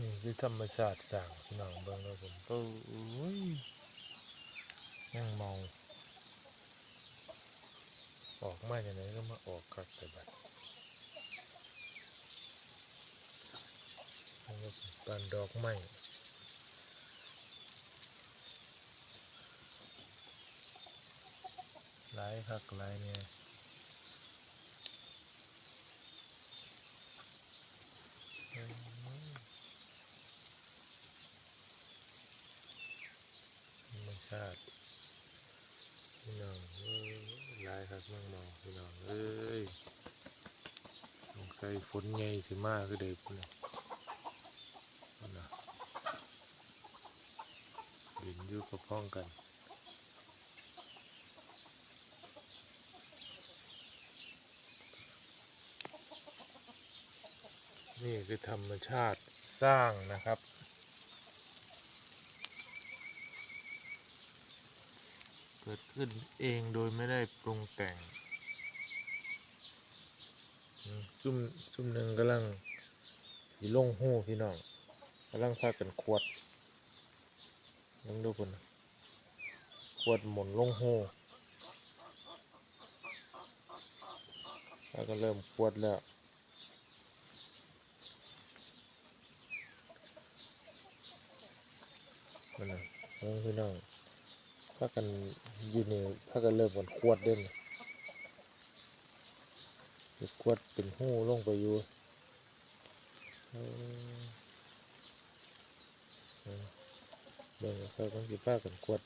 นี่คือธรรมชาติสร้างพี่น้องเบิ่งแล้วผมโอ้ยยังเมาออกมาจากไหนก็มาออกคักแต่บัดป็นปานดอกไม้หลายคักหลายเนี่ยอืมธรรม ชาติพี่น้องเอ้ยลายครับมืองเมาพี่น้องเอ้ยสงสัยฝนไงสิมาคือเด็กพุ่นน่ะพุ่นน่ะเห็นอยู่กับพ้องกันนี่คือธรรมชาติสร้างนะครับ เกิดขึ้นเองโดยไม่ได้ปรุงแต่งซุ่มซุ่มหนึ่งกำลังสีลงหูพี่น้องกำลังพากันขวดยังดูคนนะขวดหมุนลงหูแล้วก็เริ่มขวดแล้วมันนะเออพี่น้อง พากันยู่นี่พากันเริ่มกันขวดเด่นขวดเป็นหูลงไปอยู่เออเออเบิ่งเขาต้องสิพากันขวด